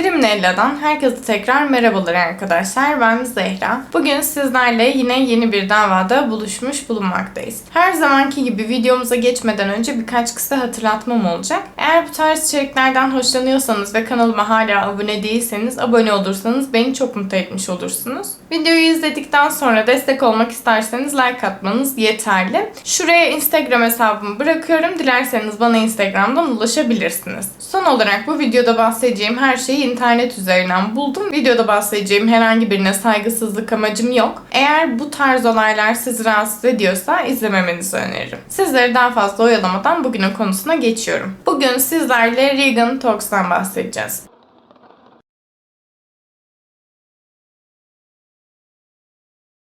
Kriminella'dan herkese tekrar merhabalar arkadaşlar. Ben Zehra. Bugün sizlerle yine yeni bir davada buluşmuş bulunmaktayız. Her zamanki gibi videomuza geçmeden önce birkaç kısa hatırlatmam olacak. Eğer bu tarz içeriklerden hoşlanıyorsanız ve kanalıma hala abone değilseniz abone olursanız beni çok mutlu etmiş olursunuz. Videoyu izledikten sonra destek olmak isterseniz like atmanız yeterli. Şuraya Instagram hesabımı bırakıyorum. Dilerseniz bana Instagram'dan ulaşabilirsiniz. Son olarak bu videoda bahsedeceğim her şeyi internet üzerinden buldum. Videoda bahsedeceğim herhangi birine saygısızlık amacım yok. Eğer bu tarz olaylar sizi rahatsız ediyorsa izlememenizi öneririm. Sizleri daha fazla oyalamadan bugünün konusuna geçiyorum. Bugün sizlerle Regan Talks'tan bahsedeceğiz.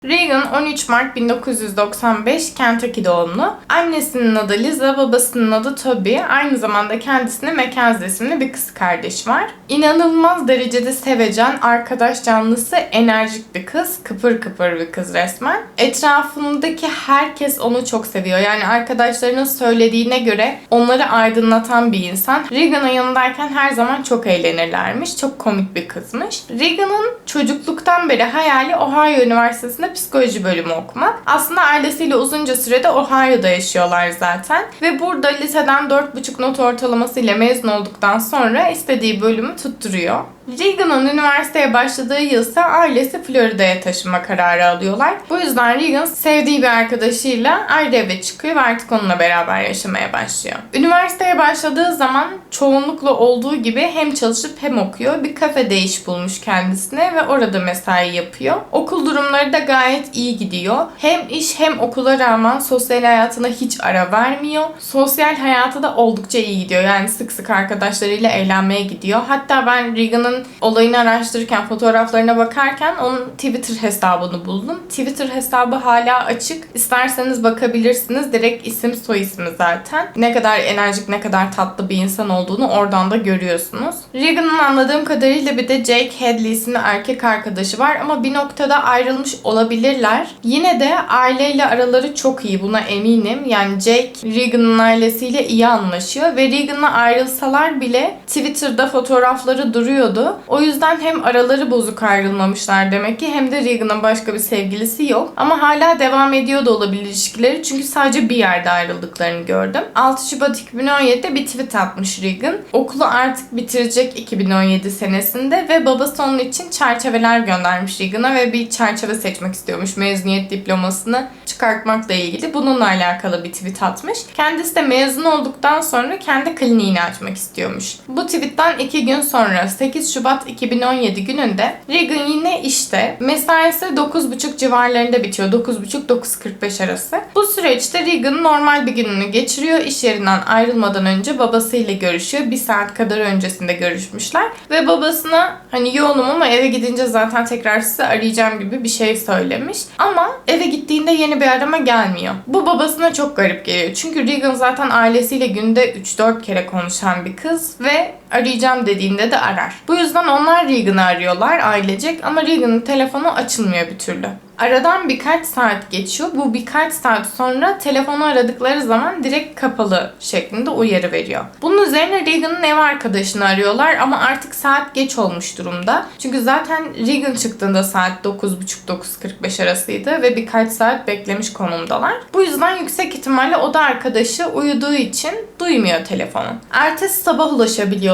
Reagan 13 Mart 1995 Kentucky doğumlu. Annesinin adı Liza, babasının adı Toby. Aynı zamanda kendisine Mackenzie isimli bir kız kardeş var. İnanılmaz derecede sevecen, arkadaş canlısı, enerjik bir kız. Kıpır kıpır bir kız resmen. Etrafındaki herkes onu çok seviyor. Yani arkadaşlarının söylediğine göre onları aydınlatan bir insan. Reagan'ın yanındayken her zaman çok eğlenirlermiş. Çok komik bir kızmış. Reagan'ın çocukluktan beri hayali Ohio Üniversitesi'nde psikoloji bölümü okumak. Aslında ailesiyle uzunca sürede Ohio'da yaşıyorlar zaten. Ve burada liseden 4,5 not ortalamasıyla mezun olduktan sonra istediği bölümü tutturuyor. Reagan'ın üniversiteye başladığı yıl ise ailesi Florida'ya taşınma kararı alıyorlar. Bu yüzden Reagan sevdiği bir arkadaşıyla ayrı eve çıkıyor ve artık onunla beraber yaşamaya başlıyor. Üniversiteye başladığı zaman çoğunlukla olduğu gibi hem çalışıp hem okuyor. Bir kafede iş bulmuş kendisine ve orada mesai yapıyor. Okul durumları da gayet iyi gidiyor. Hem iş hem okula rağmen sosyal hayatına hiç ara vermiyor. Sosyal hayatı da oldukça iyi gidiyor. Yani sık sık arkadaşlarıyla eğlenmeye gidiyor. Hatta ben Reagan'ın olayını araştırırken, fotoğraflarına bakarken onun Twitter hesabını buldum. Twitter hesabı hala açık. İsterseniz bakabilirsiniz. Direkt isim soy ismi zaten. Ne kadar enerjik, ne kadar tatlı bir insan olduğunu oradan da görüyorsunuz. Reagan'ın anladığım kadarıyla bir de Jake Hadley isimli erkek arkadaşı var ama bir noktada ayrılmış olabilirler. Yine de aileyle araları çok iyi buna eminim. Yani Jake Reagan'ın ailesiyle iyi anlaşıyor ve Reagan'la ayrılsalar bile Twitter'da fotoğrafları duruyordu. O yüzden hem araları bozuk ayrılmamışlar demek ki hem de Reagan'ın başka bir sevgilisi yok. Ama hala devam ediyor da olabilir ilişkileri çünkü sadece bir yerde ayrıldıklarını gördüm. 6 Şubat 2017'de bir tweet atmış Reagan. Okulu artık bitirecek 2017 senesinde ve babası onun için çerçeveler göndermiş Reagan'a ve bir çerçeve seçmek istiyormuş mezuniyet diplomasını çıkartmakla ilgili. Bununla alakalı bir tweet atmış. Kendisi de mezun olduktan sonra kendi kliniğini açmak istiyormuş. Bu tweetten 2 gün sonra 8 Şubat 2017 gününde Reagan yine işte mesaisi 9.30 civarlarında bitiyor. 9.30-9.45 arası. Bu süreçte Reagan normal bir gününü geçiriyor. İş yerinden ayrılmadan önce babasıyla görüşüyor. Bir saat kadar öncesinde görüşmüşler. Ve babasına hani yoğunum ama eve gidince zaten tekrar sizi arayacağım gibi bir şey söylemiş. Ama eve gittiğinde yeni bir arama gelmiyor. Bu babasına çok garip geliyor. Çünkü Reagan zaten ailesiyle günde 3-4 kere konuşan bir kız ve arayacağım dediğinde de arar. Bu yüzden onlar Reagan'ı arıyorlar ailecek ama Reagan'ın telefonu açılmıyor bir türlü. Aradan birkaç saat geçiyor. Bu birkaç saat sonra telefonu aradıkları zaman direkt kapalı şeklinde uyarı veriyor. Bunun üzerine Reagan'ın ev arkadaşını arıyorlar ama artık saat geç olmuş durumda. Çünkü zaten Reagan çıktığında saat 9.30-9.45 arasıydı ve birkaç saat beklemiş konumdalar. Bu yüzden yüksek ihtimalle oda arkadaşı uyuduğu için duymuyor telefonu. Ertesi sabah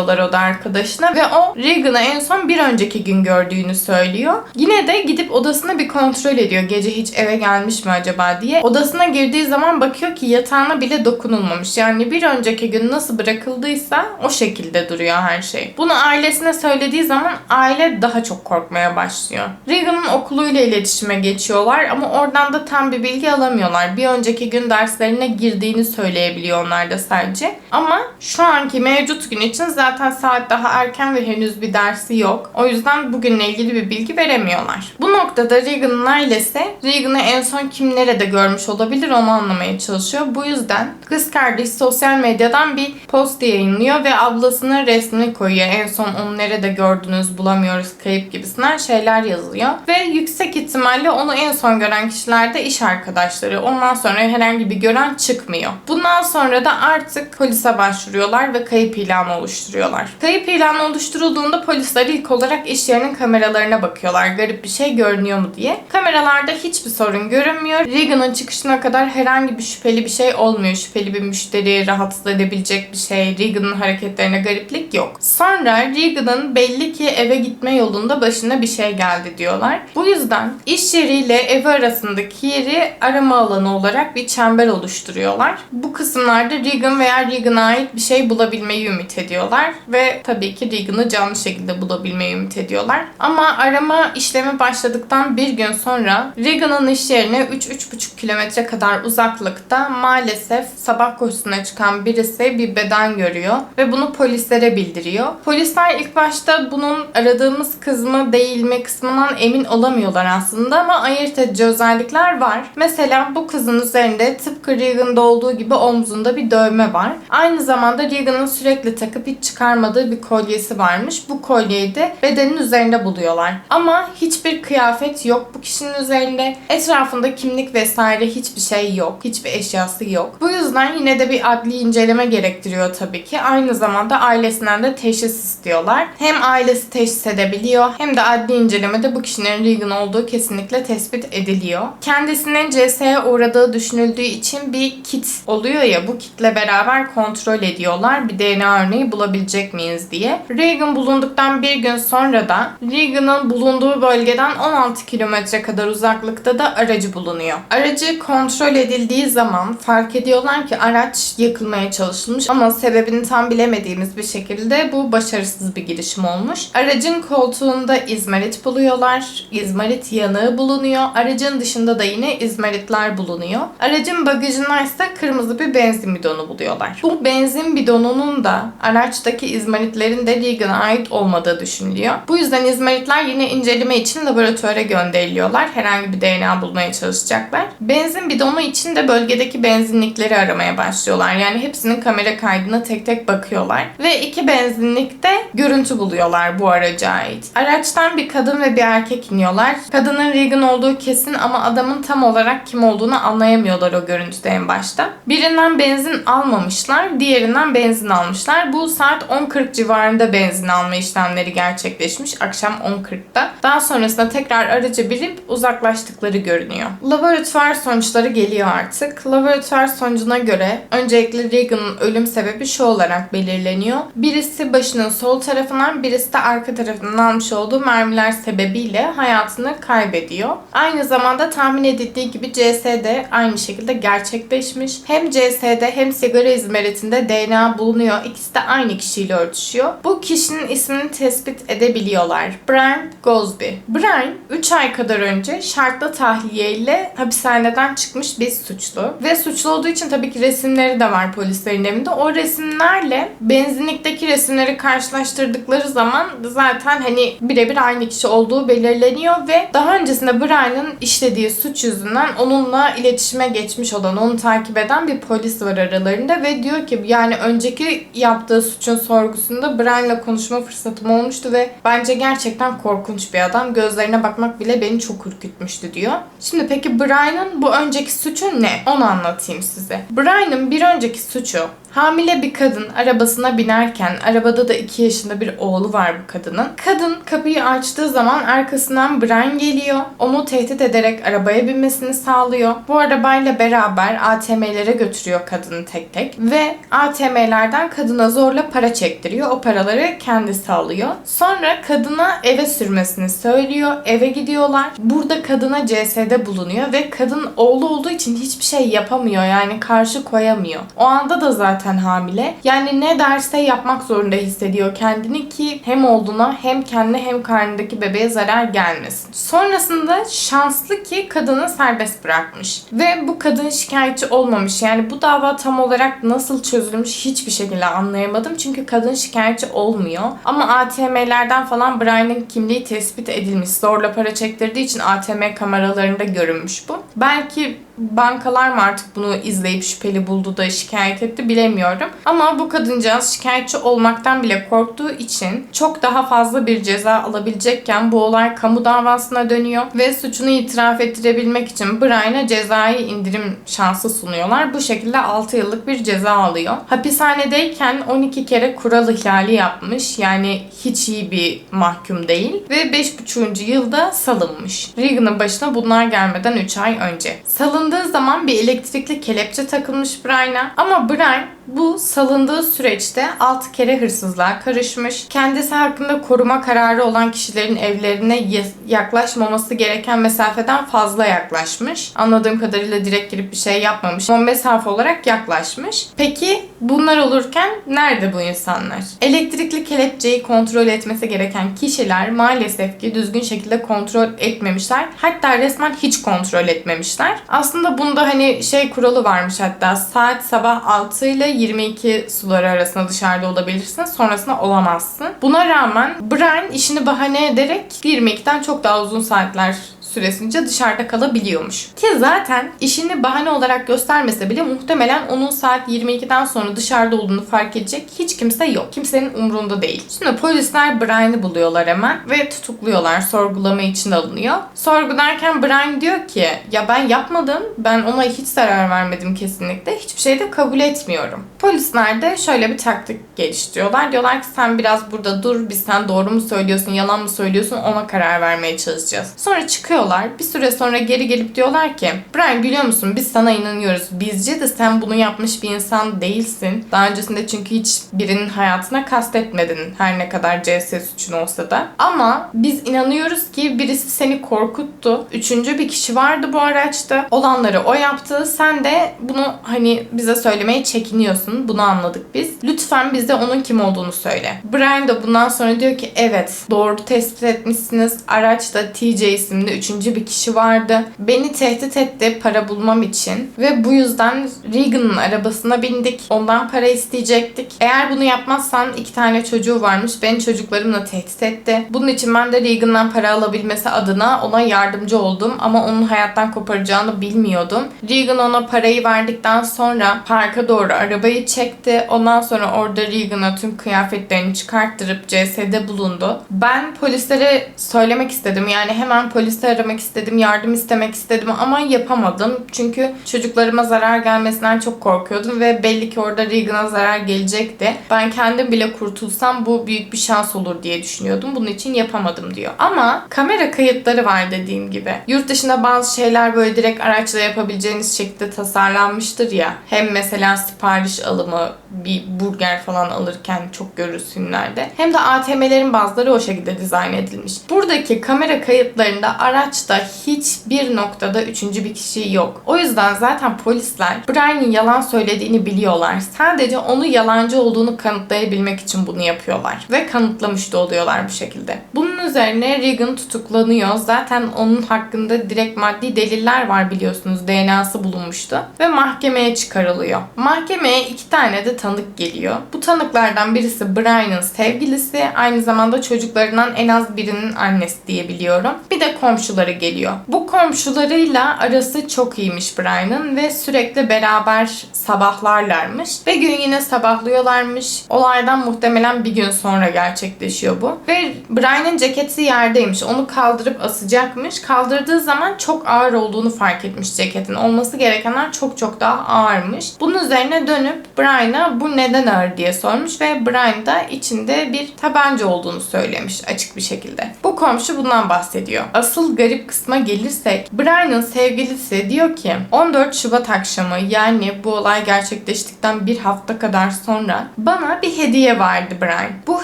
ulaşabiliyorlar oda arkadaşına ve o Reagan'ı en son bir önceki gün gördüğünü söylüyor. Yine de gidip odasına bir kontrol ediyor gece hiç eve gelmiş mi acaba diye. Odasına girdiği zaman bakıyor ki yatağına bile dokunulmamış. Yani bir önceki gün nasıl bırakıldıysa o şekilde duruyor her şey. Bunu ailesine söylediği zaman aile daha çok korkmaya başlıyor. Reagan'ın okuluyla iletişime geçiyorlar ama oradan da tam bir bilgi alamıyorlar. Bir önceki gün derslerine girdiğini söyleyebiliyor onlar da sadece. Ama şu anki mevcut gün için zaten saat daha erken ve henüz bir dersi yok. O yüzden bugünle ilgili bir bilgi veremiyorlar. Bu noktada Reagan'ın ailesi Reagan'ı en son kim nerede görmüş olabilir onu anlamaya çalışıyor. Bu yüzden kız kardeş sosyal medyadan bir post yayınlıyor ve ablasının resmini koyuyor. En son onu nerede gördünüz bulamıyoruz kayıp gibisinden şeyler yazıyor. Ve yüksek ihtimalle onu en son gören kişiler de iş arkadaşları. Ondan sonra herhangi bir gören çıkmıyor. Bundan sonra da artık polise başvuruyorlar ve kayıp ilanı oluşturuyorlar oluşturuyorlar. Kayıp ilanı oluşturulduğunda polisler ilk olarak iş yerinin kameralarına bakıyorlar. Garip bir şey görünüyor mu diye. Kameralarda hiçbir sorun görünmüyor. Regan'ın çıkışına kadar herhangi bir şüpheli bir şey olmuyor. Şüpheli bir müşteri, rahatsız edebilecek bir şey, Regan'ın hareketlerine gariplik yok. Sonra Regan'ın belli ki eve gitme yolunda başına bir şey geldi diyorlar. Bu yüzden iş yeriyle evi arasındaki yeri arama alanı olarak bir çember oluşturuyorlar. Bu kısımlarda Regan veya Regan'a ait bir şey bulabilmeyi ümit ediyorlar ve tabii ki Regan'ı canlı şekilde bulabilmeyi ümit ediyorlar. Ama arama işlemi başladıktan bir gün sonra Regan'ın iş yerine 3-3,5 kilometre kadar uzaklıkta maalesef sabah koşusuna çıkan birisi bir beden görüyor ve bunu polislere bildiriyor. Polisler ilk başta bunun aradığımız kız mı değil mi kısmından emin olamıyorlar aslında ama ayırt edici özellikler var. Mesela bu kızın üzerinde tıpkı Regan'da olduğu gibi omzunda bir dövme var. Aynı zamanda Regan'ın sürekli takıp hiç çıkarmadığı bir kolyesi varmış. Bu kolyeyi de bedenin üzerinde buluyorlar. Ama hiçbir kıyafet yok bu kişinin üzerinde. Etrafında kimlik vesaire hiçbir şey yok. Hiçbir eşyası yok. Bu yüzden yine de bir adli inceleme gerektiriyor tabii ki. Aynı zamanda ailesinden de teşhis istiyorlar. Hem ailesi teşhis edebiliyor hem de adli incelemede bu kişinin Regan olduğu kesinlikle tespit ediliyor. Kendisinin CS'ye uğradığı düşünüldüğü için bir kit oluyor ya bu kitle beraber kontrol ediyorlar. Bir DNA örneği bulabilecek miyiz diye. Regan bulunduktan bir gün sonra da Regan'ın bulunduğu bölgeden 16 kilometre kadar uzaklıkta da aracı bulunuyor. Aracı kontrol edildiği zaman fark ediyorlar ki araç yakılmaya çalışılmış ama sebebini tam bilemediğimiz bir şekilde bu başarısız bir girişim olmuş. Aracın koltuğunda izmarit buluyorlar. İzmarit yanığı bulunuyor. Aracın dışında da yine izmaritler bulunuyor. Aracın bagajında ise kırmızı bir benzin bidonu buluyorlar. Bu benzin bidonunun da araçtaki izmaritlerin de Regan'a ait olmadığı düşünülüyor. Bu yüzden izmaritler yine inceleme için laboratuvara gönderiliyorlar. Herhangi bir DNA bulmaya çalışacaklar. Benzin bidonu için de bölgedeki benzinlikleri aramaya başlıyorlar. Yani hepsinin kamera kaydına tek tek bakıyorlar. Ve iki benzinlikte görüntü buluyorlar bu araca ait. Araçtan bir kadın ve bir erkek iniyorlar. Kadının Regan olduğu kesin ama adamın tam olarak kim olduğunu anlayamıyorlar o görüntüde en başta. Birinden benzin almamışlar, diğerinden benzin almışlar. Bu saat 10.40 civarında benzin alma işlemleri gerçekleşmiş akşam 10.40'da. Daha sonrasında tekrar araca binip uzaklaştıkları görünüyor. Laboratuvar sonuçları geliyor artık. Laboratuvar sonucuna göre öncelikle Regan'ın ölüm sebebi şu olarak belirleniyor. Birisi başının sol tarafından, birisi de arka tarafından almış olduğu mermiler sebebiyle hayatını kaybediyor. Aynı zamanda tahmin edildiği gibi CS de aynı şekilde gerçekleşmiş. Hem CS'de hem sigara izmaritinde DNA bulunuyor. İkisi de aynı kişiyle örtüşüyor. Bu kişinin ismini tespit edebiliyorlar. Brian Gosby. Brian 3 ay kadar önce şartlı tahliye ile hapishaneden çıkmış bir suçlu. Ve suçlu olduğu için tabii ki resimleri de var polislerin evinde. O resimlerle benzinlikteki resimleri karşılaştırdıkları zaman zaten hani birebir aynı kişi olduğu belirleniyor ve daha öncesinde Brian'ın işlediği suç yüzünden onunla iletişime geçmiş olan, onu takip eden bir polis var aralarında ve diyor ki yani önceki yaptığı suçun sorgusunda Brian'la konuşma fırsatım olmuştu ve bence gerçekten korkunç bir adam. Gözlerine bakmak bile beni çok ürkütmüştü diyor. Şimdi peki Brian'ın bu önceki suçu ne? Onu anlatayım size. Brian'ın bir önceki suçu Hamile bir kadın arabasına binerken arabada da 2 yaşında bir oğlu var bu kadının. Kadın kapıyı açtığı zaman arkasından Brian geliyor. Onu tehdit ederek arabaya binmesini sağlıyor. Bu arabayla beraber ATM'lere götürüyor kadını tek tek ve ATM'lerden kadına zorla para çektiriyor. O paraları kendisi alıyor. Sonra kadına eve sürmesini söylüyor. Eve gidiyorlar. Burada kadına CS'de bulunuyor ve kadın oğlu olduğu için hiçbir şey yapamıyor. Yani karşı koyamıyor. O anda da zaten hamile. Yani ne derse yapmak zorunda hissediyor kendini ki hem oğluna hem kendine hem karnındaki bebeğe zarar gelmesin. Sonrasında şanslı ki kadını serbest bırakmış. Ve bu kadın şikayetçi olmamış. Yani bu dava tam olarak nasıl çözülmüş hiçbir şekilde anlayamadım. Çünkü kadın şikayetçi olmuyor. Ama ATM'lerden falan Brian'ın kimliği tespit edilmiş. Zorla para çektirdiği için ATM kameralarında görünmüş bu. Belki bankalar mı artık bunu izleyip şüpheli buldu da şikayet etti bilemiyorum. Ama bu kadıncağız şikayetçi olmaktan bile korktuğu için çok daha fazla bir ceza alabilecekken bu olay kamu davasına dönüyor ve suçunu itiraf ettirebilmek için Brian'a cezai indirim şansı sunuyorlar. Bu şekilde 6 yıllık bir ceza alıyor. Hapishanedeyken 12 kere kural ihlali yapmış. Yani hiç iyi bir mahkum değil. Ve 5,5. yılda salınmış. Regan'ın başına bunlar gelmeden 3 ay önce. Salındığı zaman bir elektrikli kelepçe takılmış Brian'a. Ama Brian bu salındığı süreçte 6 kere hırsızlığa karışmış. Kendisi hakkında koruma kararı olan kişilerin evlerine yaklaşmaması gereken mesafeden fazla yaklaşmış. Anladığım kadarıyla direkt girip bir şey yapmamış ama mesafe olarak yaklaşmış. Peki bunlar olurken nerede bu insanlar? Elektrikli kelepçeyi kontrol etmesi gereken kişiler maalesef ki düzgün şekilde kontrol etmemişler. Hatta resmen hiç kontrol etmemişler. Aslında bunda hani şey kuralı varmış hatta saat sabah 6 ile 22 suları arasında dışarıda olabilirsin. Sonrasında olamazsın. Buna rağmen Brian işini bahane ederek 22'den çok daha uzun saatler süresince dışarıda kalabiliyormuş. Ki zaten işini bahane olarak göstermese bile muhtemelen onun saat 22'den sonra dışarıda olduğunu fark edecek hiç kimse yok. Kimsenin umrunda değil. Şimdi polisler Brian'ı buluyorlar hemen ve tutukluyorlar. Sorgulama için alınıyor. Sorgu derken Brian diyor ki ya ben yapmadım. Ben ona hiç zarar vermedim kesinlikle. Hiçbir şey de kabul etmiyorum. Polisler de şöyle bir taktik geliştiriyorlar. Diyorlar ki sen biraz burada dur. Biz sen doğru mu söylüyorsun, yalan mı söylüyorsun ona karar vermeye çalışacağız. Sonra çıkıyor gidiyorlar. Bir süre sonra geri gelip diyorlar ki Brian biliyor musun biz sana inanıyoruz. Bizce de sen bunu yapmış bir insan değilsin. Daha öncesinde çünkü hiç birinin hayatına kastetmedin. Her ne kadar CS suçun olsa da. Ama biz inanıyoruz ki birisi seni korkuttu. Üçüncü bir kişi vardı bu araçta. Olanları o yaptı. Sen de bunu hani bize söylemeye çekiniyorsun. Bunu anladık biz. Lütfen bize onun kim olduğunu söyle. Brian da bundan sonra diyor ki evet doğru tespit etmişsiniz. Araçta TJ isimli üçüncü üçüncü bir kişi vardı. Beni tehdit etti para bulmam için ve bu yüzden Regan'ın arabasına bindik. Ondan para isteyecektik. Eğer bunu yapmazsan iki tane çocuğu varmış. Beni çocuklarımla tehdit etti. Bunun için ben de Regan'dan para alabilmesi adına ona yardımcı oldum ama onun hayattan koparacağını bilmiyordum. Regan ona parayı verdikten sonra parka doğru arabayı çekti. Ondan sonra orada Regan'a tüm kıyafetlerini çıkarttırıp CS'de bulundu. Ben polislere söylemek istedim. Yani hemen polisi aramak istedim, yardım istemek istedim ama yapamadım. Çünkü çocuklarıma zarar gelmesinden çok korkuyordum ve belli ki orada Regan'a zarar gelecekti. Ben kendim bile kurtulsam bu büyük bir şans olur diye düşünüyordum. Bunun için yapamadım diyor. Ama kamera kayıtları var dediğim gibi. Yurt dışında bazı şeyler böyle direkt araçla yapabileceğiniz şekilde tasarlanmıştır ya. Hem mesela sipariş alımı, bir burger falan alırken çok görürüz filmlerde. Hem de ATM'lerin bazıları o şekilde dizayn edilmiş. Buradaki kamera kayıtlarında araçta hiçbir noktada üçüncü bir kişi yok. O yüzden zaten polisler Brian'in yalan söylediğini biliyorlar. Sadece onu yalancı olduğunu kanıtlayabilmek için bunu yapıyorlar. Ve kanıtlamış da oluyorlar bu şekilde. Bunun üzerine Regan tutuklanıyor. Zaten onun hakkında direkt maddi deliller var biliyorsunuz. DNA'sı bulunmuştu. Ve mahkemeye çıkarılıyor. Mahkemeye iki tane de tanık geliyor. Bu tanıklardan birisi Brian'ın sevgilisi, aynı zamanda çocuklarından en az birinin annesi diye biliyorum. Bir de komşuları geliyor. Bu komşularıyla arası çok iyiymiş Brian'ın ve sürekli beraber sabahlarlarmış. Ve gün yine sabahlıyorlarmış. Olaydan muhtemelen bir gün sonra gerçekleşiyor bu. Ve Brian'ın ceketi yerdeymiş. Onu kaldırıp asacakmış. Kaldırdığı zaman çok ağır olduğunu fark etmiş ceketin. Olması gerekenler çok çok daha ağırmış. Bunun üzerine dönüp Brian'a bu neden ağır diye sormuş ve Brian da içinde bir tabanca olduğunu söylemiş açık bir şekilde. Bu komşu bundan bahsediyor. Asıl garip kısma gelirsek Brian'ın sevgilisi diyor ki 14 Şubat akşamı yani bu olay gerçekleştikten bir hafta kadar sonra bana bir hediye verdi Brian. Bu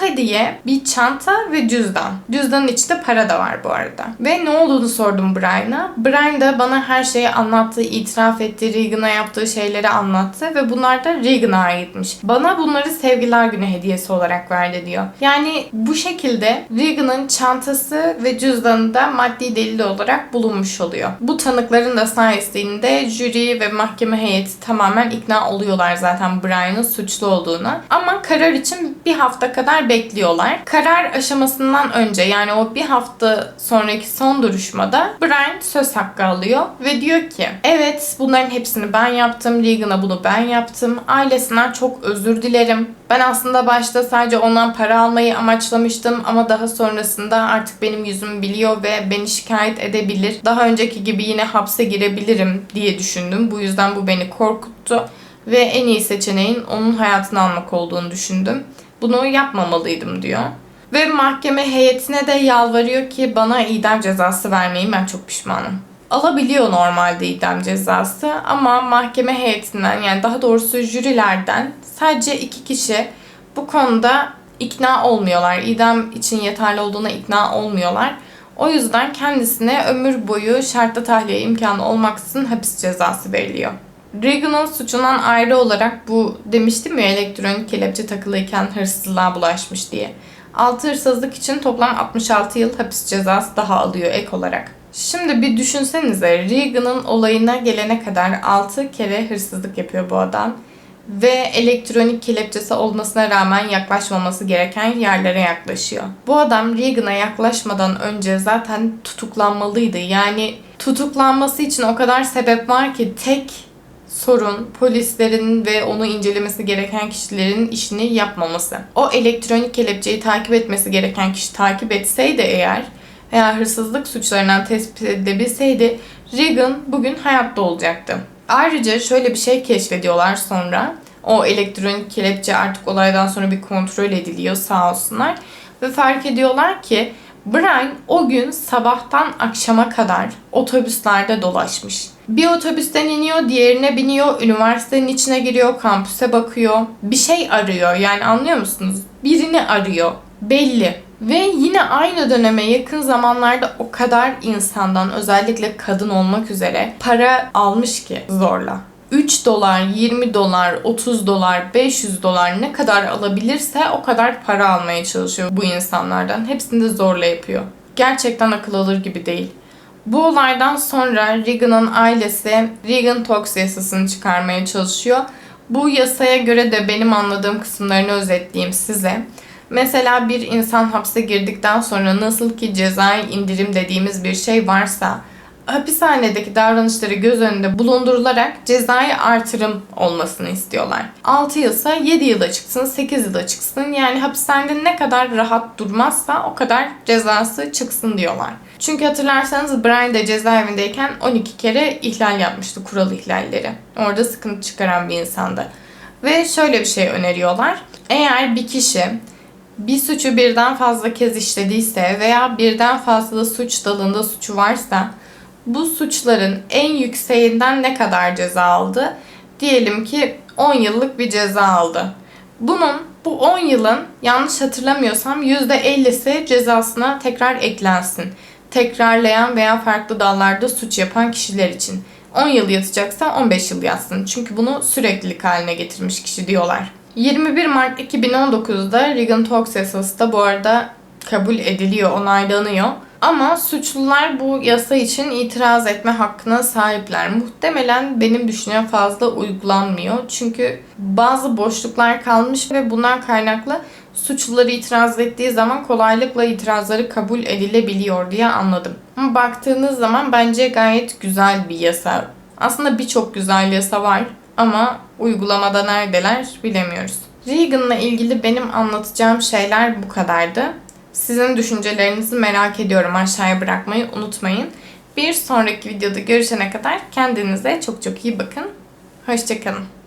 hediye bir çanta ve cüzdan. Cüzdanın içinde para da var bu arada. Ve ne olduğunu sordum Brian'a. Brian da bana her şeyi anlattı, itiraf etti, Regan'a yaptığı şeyleri anlattı ve bunlar da Regan'a aitmiş. Bana bunları sevgiler günü hediyesi olarak verdi diyor. Yani bu şekilde Regan'ın çantası ve cüzdanında maddi delil delil olarak bulunmuş oluyor. Bu tanıkların da sayesinde jüri ve mahkeme heyeti tamamen ikna oluyorlar zaten Brian'ın suçlu olduğunu. Ama karar için bir hafta kadar bekliyorlar. Karar aşamasından önce yani o bir hafta sonraki son duruşmada Brian söz hakkı alıyor ve diyor ki evet bunların hepsini ben yaptım. Regan'a bunu ben yaptım. Ailesinden çok özür dilerim. Ben aslında başta sadece ondan para almayı amaçlamıştım ama daha sonrasında artık benim yüzümü biliyor ve beni şikayet edebilir. Daha önceki gibi yine hapse girebilirim diye düşündüm. Bu yüzden bu beni korkuttu ve en iyi seçeneğin onun hayatını almak olduğunu düşündüm. Bunu yapmamalıydım diyor. Ve mahkeme heyetine de yalvarıyor ki bana idam cezası vermeyin ben çok pişmanım. Alabiliyor normalde idam cezası ama mahkeme heyetinden yani daha doğrusu jürilerden sadece iki kişi bu konuda ikna olmuyorlar. İdam için yeterli olduğuna ikna olmuyorlar. O yüzden kendisine ömür boyu şartlı tahliye imkanı olmaksızın hapis cezası veriliyor. Reagan'ın suçundan ayrı olarak bu demiştim ya elektronik kelepçe takılıyken hırsızlığa bulaşmış diye. 6 hırsızlık için toplam 66 yıl hapis cezası daha alıyor ek olarak. Şimdi bir düşünsenize Reagan'ın olayına gelene kadar 6 kere hırsızlık yapıyor bu adam. Ve elektronik kelepçesi olmasına rağmen yaklaşmaması gereken yerlere yaklaşıyor. Bu adam Reagan'a yaklaşmadan önce zaten tutuklanmalıydı. Yani tutuklanması için o kadar sebep var ki tek sorun polislerin ve onu incelemesi gereken kişilerin işini yapmaması. O elektronik kelepçeyi takip etmesi gereken kişi takip etseydi eğer veya hırsızlık suçlarından tespit edilebilseydi Reagan bugün hayatta olacaktı. Ayrıca şöyle bir şey keşfediyorlar sonra. O elektronik kelepçe artık olaydan sonra bir kontrol ediliyor sağ olsunlar. Ve fark ediyorlar ki Brian o gün sabahtan akşama kadar otobüslerde dolaşmış. Bir otobüsten iniyor, diğerine biniyor, üniversitenin içine giriyor, kampüse bakıyor. Bir şey arıyor yani anlıyor musunuz? Birini arıyor. Belli. Ve yine aynı döneme yakın zamanlarda o kadar insandan özellikle kadın olmak üzere para almış ki zorla. 3 dolar, 20 dolar, 30 dolar, 500 dolar ne kadar alabilirse o kadar para almaya çalışıyor bu insanlardan. Hepsini de zorla yapıyor. Gerçekten akıl alır gibi değil. Bu olaydan sonra Reagan'ın ailesi Reagan Talks yasasını çıkarmaya çalışıyor. Bu yasaya göre de benim anladığım kısımlarını özetleyeyim size. Mesela bir insan hapse girdikten sonra nasıl ki cezai indirim dediğimiz bir şey varsa hapishanedeki davranışları göz önünde bulundurularak cezai artırım olmasını istiyorlar. 6 yılsa 7 yıla çıksın, 8 yıla çıksın. Yani hapishanede ne kadar rahat durmazsa o kadar cezası çıksın diyorlar. Çünkü hatırlarsanız Brian de cezaevindeyken 12 kere ihlal yapmıştı, kural ihlalleri. Orada sıkıntı çıkaran bir insandı. Ve şöyle bir şey öneriyorlar. Eğer bir kişi bir suçu birden fazla kez işlediyse veya birden fazla suç dalında suçu varsa bu suçların en yükseğinden ne kadar ceza aldı? Diyelim ki 10 yıllık bir ceza aldı. Bunun bu 10 yılın yanlış hatırlamıyorsam %50'si cezasına tekrar eklensin. Tekrarlayan veya farklı dallarda suç yapan kişiler için. 10 yıl yatacaksa 15 yıl yatsın. Çünkü bunu süreklilik haline getirmiş kişi diyorlar. 21 Mart 2019'da Reagan Talks yasası bu arada kabul ediliyor, onaylanıyor. Ama suçlular bu yasa için itiraz etme hakkına sahipler. Muhtemelen benim düşüncem fazla uygulanmıyor. Çünkü bazı boşluklar kalmış ve bundan kaynaklı suçluları itiraz ettiği zaman kolaylıkla itirazları kabul edilebiliyor diye anladım. Ama baktığınız zaman bence gayet güzel bir yasa. Aslında birçok güzel yasa var ama uygulamada neredeler bilemiyoruz. Reagan'la ilgili benim anlatacağım şeyler bu kadardı. Sizin düşüncelerinizi merak ediyorum. Aşağıya bırakmayı unutmayın. Bir sonraki videoda görüşene kadar kendinize çok çok iyi bakın. Hoşçakalın.